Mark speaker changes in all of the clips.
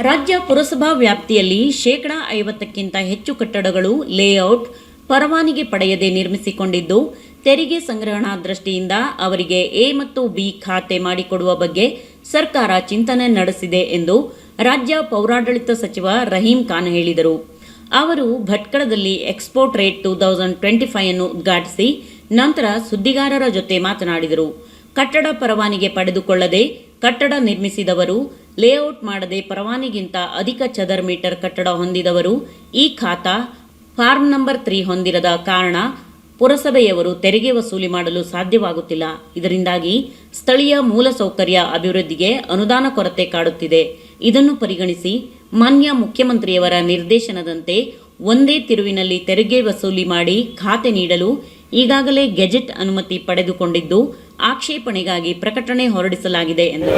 Speaker 1: ರಾಜ್ಯ ಪುರಸಭಾ ವ್ಯಾಪ್ತಿಯಲ್ಲಿ ಶೇಕಡಾ ಐವತ್ತಕ್ಕಿಂತ ಹೆಚ್ಚು ಕಟ್ಟಡಗಳು ಲೇಔಟ್ ಪರವಾನಿಗೆ ಪಡೆಯದೆ ನಿರ್ಮಿಸಿಕೊಂಡಿದ್ದು, ತೆರಿಗೆ ಸಂಗ್ರಹಣಾ ದೃಷ್ಟಿಯಿಂದ ಅವರಿಗೆ ಎ ಮತ್ತು ಬಿ ಖಾತೆ ಮಾಡಿಕೊಡುವ ಬಗ್ಗೆ ಸರ್ಕಾರ ಚಿಂತನೆ ನಡೆಸಿದೆ ಎಂದು ರಾಜ್ಯ ಪೌರಾಡಳಿತ ಸಚಿವ ರಹೀಂ ಖಾನ್ ಹೇಳಿದರು. ಅವರು ಭಟ್ಕಳದಲ್ಲಿ export rate two thousand twenty five ಅನ್ನು ಉದ್ಘಾಟಿಸಿ ನಂತರ ಸುದ್ದಿಗಾರರ ಜೊತೆ ಮಾತನಾಡಿದರು. ಕಟ್ಟಡ ಪರವಾನಿಗೆ ಪಡೆದುಕೊಳ್ಳದೆ ಕಟ್ಟಡ ನಿರ್ಮಿಸಿದವರು, ಲೇಔಟ್ ಮಾಡದೆ ಪರವಾನಿಗಿಂತ ಅಧಿಕ ಚದರ್ ಮೀಟರ್ ಕಟ್ಟಡ ಹೊಂದಿದವರು. ಈ ಖಾತಾ ಫಾರ್ಮ್ ನಂಬರ್ ತ್ರೀ ಹೊಂದಿರದ ಕಾರಣ ಪುರಸಭೆಯವರು ತೆರಿಗೆ ವಸೂಲಿ ಮಾಡಲು ಸಾಧ್ಯವಾಗುತ್ತಿಲ್ಲ. ಇದರಿಂದಾಗಿ ಸ್ಥಳೀಯ ಮೂಲಸೌಕರ್ಯ ಅಭಿವೃದ್ಧಿಗೆ ಅನುದಾನ ಕೊರತೆ ಕಾಡುತ್ತಿದೆ. ಇದನ್ನು ಪರಿಗಣಿಸಿ ಮಾನ್ಯ ಮುಖ್ಯಮಂತ್ರಿಯವರ ನಿರ್ದೇಶನದಂತೆ ಒಂದೇ ತಿರುವಿನಲ್ಲಿ ತೆರಿಗೆ ವಸೂಲಿ ಮಾಡಿ ಖಾತೆ ನೀಡಲು ಈಗಾಗಲೇ ಗೆಜೆಟ್ ಅನುಮತಿ ಪಡೆದುಕೊಂಡಿದ್ದು ಆಕ್ಷೇಪಣೆಗಾಗಿ ಪ್ರಕಟಣೆ ಹೊರಡಿಸಲಾಗಿದೆ
Speaker 2: ಎಂದು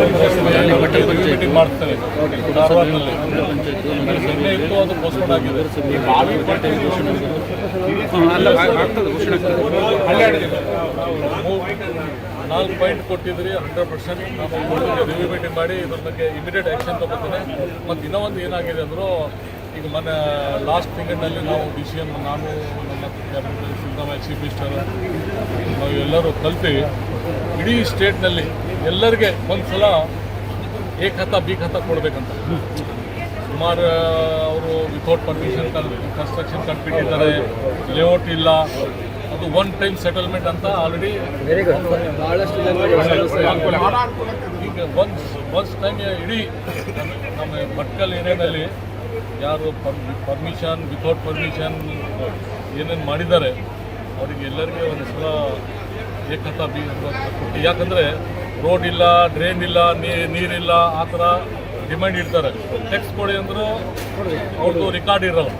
Speaker 2: ನಾಲ್ಕು ಪಾಯಿಂಟ್ ಕೊಟ್ಟಿದ್ರಿ ಹಂಡ್ರೆಡ್ ಪರ್ಸೆಂಟ್ ನಾವು ರಿವ್ಯೂ ಮೀಟಿಂಗ್ ಮಾಡಿ ಇದ್ರ ಬಗ್ಗೆ ಇಮಿಡಿಯೇಟ್ ಆ್ಯಕ್ಷನ್ ತಗೋತೇನೆ. ಮತ್ತು ಇನ್ನೂ ಒಂದು ಏನಾಗಿದೆ ಅಂದರೂ ಈಗ ಮೊನ್ನೆ ಲಾಸ್ಟ್ ತಿಂಗಳಿನಲ್ಲಿ ನಾವು ಡಿ ಸಿ ಎಂ ನಾನು ನಮ್ಮ ಕ್ಯಾಬಿನೆಟ್ ಸಿದ್ದರಾಮಯ್ಯ ಚೀಫ್ ಮಿನಿಸ್ಟರ್ ನಾವು ಎಲ್ಲರೂ ಕಲ್ತು ಇಡೀ ಸ್ಟೇಟ್ನಲ್ಲಿ ಎಲ್ಲರಿಗೆ ಒಂದು ಸಲ ಎ ಖಾತಾ ಬಿ ಖಾತಾ ಕೊಡಬೇಕಂತ. ಸುಮಾರು ಅವರು ವಿತೌಟ್ ಪರ್ಮಿಷನ್ ಕನ್ಸ್ಟ್ರಕ್ಷನ್ ಕಟ್ಬಿಟ್ಟಿದ್ದಾರೆ. ಲೇಔಟ್ ಇಲ್ಲ. ಅದು ಒನ್ ಟೈಮ್ ಸೆಟಲ್ಮೆಂಟ್ ಅಂತ ಆಲ್ರೆಡಿ ಈಗ ಒನ್ಸ್ ಒನ್ಸ್ ಟೈಮ್ ಇಡೀ ನಮ್ಮ ಭಟ್ಕಲ್ ಏರಿಯಾದಲ್ಲಿ ಯಾರು ಪರ್ಮಿಷನ್ ವಿತೌಟ್ ಪರ್ಮಿಷನ್ ಏನೇನು ಮಾಡಿದ್ದಾರೆ ಅವರಿಗೆ ಎಲ್ಲರಿಗೆ ಒಂದು ಸಲ ಏಕತ ಬಿ ಯಾಕಂದರೆ ರೋಡ್ ಇಲ್ಲ ಡ್ರೈನ್ ಇಲ್ಲ ನೀರಿಲ್ಲ ಆ ಥರ ಡಿಮ್ಯಾಂಡ್ ಇಡ್ತಾರೆ. ಟೆಕ್ಸ್ ಕೊಡಿ ಅಂದರೂ ಅವ್ರದ್ದು ರೆಕಾರ್ಡ್ ಇರಲ್ಲ.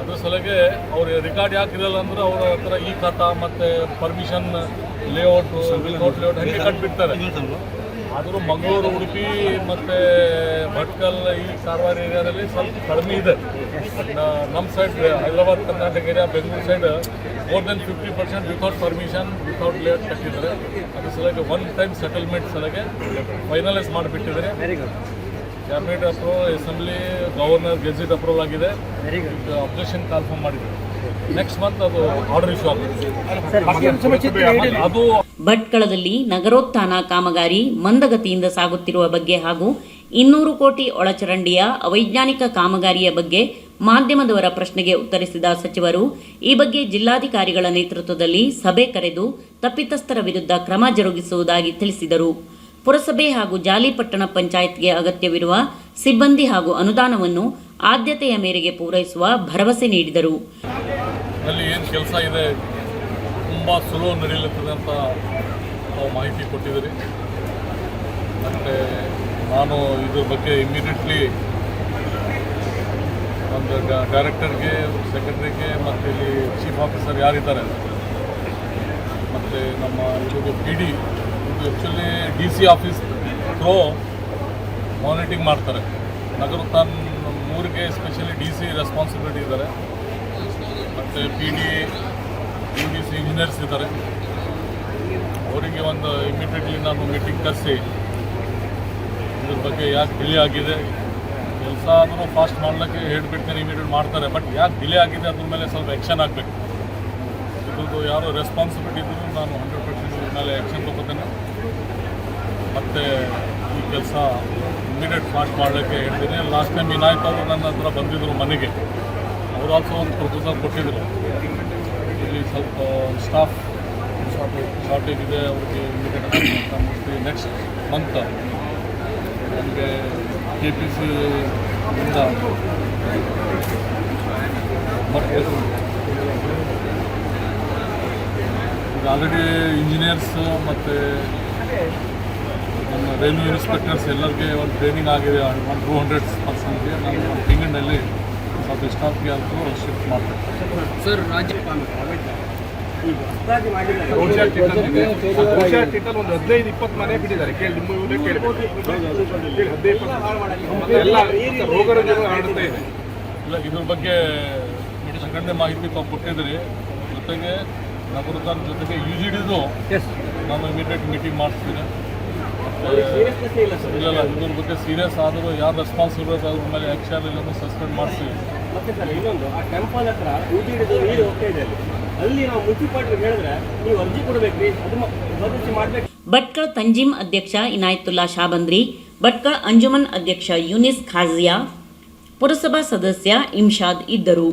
Speaker 2: ಅದ್ರ ಸಲಗೆ ಅವ್ರ ರೆಕಾರ್ಡ್ ಯಾಕೆ ಇರಲ್ಲ ಅಂದ್ರೆ ಅವ್ರ ಹತ್ರ ಈ ಖಾತಾ ಮತ್ತು ಪರ್ಮಿಷನ್ ಲೇಔಟ್ ಲೇಔಟ್ ಹಂಗೆ ಕಟ್ಬಿಡ್ತಾರೆ. ಆದರೂ ಮಂಗಳೂರು ಉಡುಪಿ ಮತ್ತು ಭಟ್ಕಲ್ ಈ ಕಾರವಾರ ಏರಿಯಾದಲ್ಲಿ ಸ್ವಲ್ಪ ಕಡಿಮೆ ಇದೆ. ನಮ್ಮ side Hyderabad Karnataka area Bengaluru side more than fifty percent without permission without late ಕಟ್ಟಿದ್ದಾರೆ. ಅದ್ರ ಸಲಗೆ ಒನ್ ಟೈಮ್ ಸೆಟಲ್ಮೆಂಟ್ ಸಲಗೆ ಫೈನಲೈಸ್ ಮಾಡಿಬಿಟ್ಟಿದ್ದಾರೆ. Cabinet approve assembly governor gazette approval ಆಗಿದೆ. ಅಬ್ಜೆಕ್ಷನ್ ಕಾಲ್ಫಾರ್ಮ್ ಮಾಡಿದ್ದಾರೆ. ನೆಕ್ಸ್ಟ್ ಮಂತ್ ಅದು ಆರ್ಡರ್ ಇಶ್ಯೂ ಆಗುತ್ತೆ ಅದು
Speaker 1: ಭಟ್ಕಳದಲ್ಲಿ ನಗರೋತ್ಥಾನ ಕಾಮಗಾರಿ ಮಂದಗತಿಯಿಂದ ಸಾಗುತ್ತಿರುವ ಬಗ್ಗೆ ಹಾಗೂ ಇನ್ನೂರು ಕೋಟಿ ಒಳಚರಂಡಿಯ ಅವೈಜ್ಞಾನಿಕ ಕಾಮಗಾರಿಯ ಬಗ್ಗೆ ಮಾಧ್ಯಮದವರ ಪ್ರಶ್ನೆಗೆ ಉತ್ತರಿಸಿದ ಸಚಿವರು ಈ ಬಗ್ಗೆ ಜಿಲ್ಲಾಧಿಕಾರಿಗಳ ನೇತೃತ್ವದಲ್ಲಿ ಸಭೆ ಕರೆದು ತಪ್ಪಿತಸ್ಥರ ವಿರುದ್ಧ ಕ್ರಮ ಜರುಗಿಸುವುದಾಗಿ ತಿಳಿಸಿದರು. ಪುರಸಭೆ ಹಾಗೂ ಜಾಲಿಪಟ್ಟಣ ಪಂಚಾಯತ್ಗೆ ಅಗತ್ಯವಿರುವ ಸಿಬ್ಬಂದಿ ಹಾಗೂ ಅನುದಾನವನ್ನು ಆದ್ಯತೆಯ ಮೇರೆಗೆ ಪೂರೈಸುವ ಭರವಸೆ ನೀಡಿದರು.
Speaker 2: ಅಲ್ಲಿ ಏನು ಕೆಲಸ ಇದೆ, ತುಂಬ ಸುಲಭ ನಡೀಲಿರ್ತದೆ ಅಂತ ನಾವು ಮಾಹಿತಿ ಕೊಟ್ಟಿದ್ದೀರಿ. ಮತ್ತು ನಾನು ಇದ್ರ ಬಗ್ಗೆ ಇಮ್ಮಿಡಿಯೇಟ್ಲಿ ಒಂದು ಡೈರೆಕ್ಟರ್ಗೆ ಸೆಕ್ರೆಟರಿಗೆ ಮತ್ತು ಇಲ್ಲಿ ಚೀಫ್ ಆಫೀಸರ್ ಯಾರಿದ್ದಾರೆ? ಮತ್ತು ನಮ್ಮ ಇದು ಪಿ ಡಿ ಇದು actually D C office through monitoring ಮಾಡ್ತಾರೆ. ನಗರ ತನ್ನ ಊರಿಗೆ ಎಸ್ಪೆಷಲಿ ಡಿ ಸಿ ರೆಸ್ಪಾನ್ಸಿಬಿಲಿಟಿ ಇದ್ದಾರೆ. ಮತ್ತು P D P D C engineers ಇದ್ದಾರೆ. ಅವರಿಗೆ ಒಂದು ಇಮಿಡಿಯೇಟ್ಲಿ ನಾನು ಮೀಟಿಂಗ್ ಕರೆಸಿ, ಇದ್ರ ಬಗ್ಗೆ ಯಾಕೆ ಡಿಲೇ ಆಗಿದೆ, ಕೆಲಸ ಆದರೂ ಫಾಸ್ಟ್ ಮಾಡಲಿಕ್ಕೆ ಹೇಳ್ಬಿಡ್ತೇನೆ ಇಮಿಡಿಯೇಟ್ ಮಾಡ್ತಾರೆ ಬಟ್ ಯಾಕೆ ಡಿಲೇ ಆಗಿದೆ ಅದ್ರ ಮೇಲೆ ಸ್ವಲ್ಪ ಆ್ಯಕ್ಷನ್ ಆಗಬೇಕು. ಇದ್ರದ್ದು ಯಾರು ರೆಸ್ಪಾನ್ಸಿಬಿಲಿಟಿ ಇದ್ದರೂ ನಾನು ಹಂಡ್ರೆಡ್ ಪರ್ಸೆಂಟ್ ಇದ್ರ ಮೇಲೆ ಆ್ಯಕ್ಷನ್ ತೊಗೋತೇನೆ. ಮತ್ತು ಈ ಕೆಲಸ ಇಮಿಡಿಯೇಟ್ ಫಾಸ್ಟ್ ಮಾಡಲಿಕ್ಕೆ ಹೇಳ್ತೀನಿ. ಲಾಸ್ಟ್ ಟೈಮ್ ವಿನಾಯಕ್ ಅವರು ನನ್ನ ಹತ್ರ ಬಂದಿದ್ದರು ಮನೆಗೆ. ಅವರು ಆಲ್ಸೋ ಒಂದು ಪ್ರಪೋಸಲ್ ಕೊಟ್ಟಿದ್ದರು ಇಲ್ಲಿ ಸ್ವಲ್ಪ ಸ್ಟಾಫ್ ಶಾರ್ಟೇಜ್ ಇದೆ, ಅವ್ರಿಗೆ ಇಂಡಿಕೇಟರ್ ನೆಕ್ಸ್ಟ್ ಮಂತ್ ನಮಗೆ ಕೆ ಪಿ ಸಿ ಇಂದ ಮತ್ತೆ ಈಗ ಆಲ್ರೆಡಿ ಇಂಜಿನಿಯರ್ಸ್ ಮತ್ತು ನಮ್ಮ ರೈಲ್ವೆ ಇನ್ಸ್ಪೆಕ್ಟರ್ಸ್ ಎಲ್ಲರಿಗೆ ಒಂದು ಟ್ರೈನಿಂಗ್ ಆಗಿದೆ ಒನ್ ಟೂ ಹಂಡ್ರೆಡ್ ಪರ್ಸೆಂಟ್ಗೆ ನಾನು ಇಂಗ್ಲೆಂಡಲ್ಲಿ ಸ್ವಲ್ಪ ಸ್ಟಾಫ್ಗೆ ಅಂತೂ ಶಿಫ್ಟ್ ಮಾಡ್ತೀನಿ
Speaker 3: ಸರ್
Speaker 4: ಟೀಟಲ್ ಒಂದು ಹದಿನೈದು ಇಪ್ಪತ್ತು ಮನೆ ಬಿಟ್ಟಿದ್ದಾರೆ. ಕೇಳಿ ನಿಮ್ಮ ಇವರೇ ಕೇಳಬೇಕು ಕೇಳಿ ಹದಿನೈದು ಇಪ್ಪತ್ತು. ಮತ್ತೆ ಎಲ್ಲ ರೋಗ ರುಜಿನ ಹರಡ್ತಾ ಇದೆ
Speaker 2: ಇಲ್ಲ ಇದ್ರ ಬಗ್ಗೆ ಮಾಹಿತಿ ತಾವು ಕೊಟ್ಟಿದ್ರಿ ಜೊತೆಗೆ ನಗರದ ಜೊತೆಗೆ ಯು ಜಿ ಡಿದು ನಾನು ಇಮಿಡಿಯೇಟ್ ಮೀಟಿಂಗ್ ಮಾಡಿಸ್ತೀನಿ ಇಲ್ಲ ಇದ್ರ ಬಗ್ಗೆ ಸೀರಿಯಸ್ ಆದರೂ ಯಾರು ರೆಸ್ಪಾನ್ಸಿಬಲ್ ಅವ್ರ ಮೇಲೆ ಆ್ಯಕ್ಷನ್ ಇಲ್ಲ ಸಸ್ಪೆಂಡ್ ಮಾಡಿಸಿ
Speaker 3: ಮತ್ತೆ ಸರ್ ಇನ್ನೊಂದು ಆ ಟೆಂಪಲ್ ಹತ್ರ ಊಟಿ ಹಿಡಿದು ನೀರು ಹೋಗ್ತಾ ಇದೆ ಅಲ್ಲಿ. ಅಲ್ಲಿ ನಾವು ಮುನ್ಸಿಪಾಲ್ಟಿಗೆ ಹೇಳಿದ್ರೆ ನೀವು ಅರ್ಜಿ ಕೊಡ್ಬೇಕ್ರಿ ಅದು ಬದಲಿಸಿ ಮಾಡ್ಬೇಕು.
Speaker 1: ಭಟ್ಕಳ ತಂಜಿಮ್ ಅಧ್ಯಕ್ಷ ಇನಾಯತುಲ್ಲಾ ಶಾಬಂದ್ರಿ ಭಟ್ಕಳ ಅಂಜುಮನ್ ಅಧ್ಯಕ್ಷ ಯೂನಿಸ್ ಖಾಜಿಯಾ ಪುರಸಭಾ ಸದಸ್ಯ ಇಮ್ಶಾದ್ ಇದ್ದರು.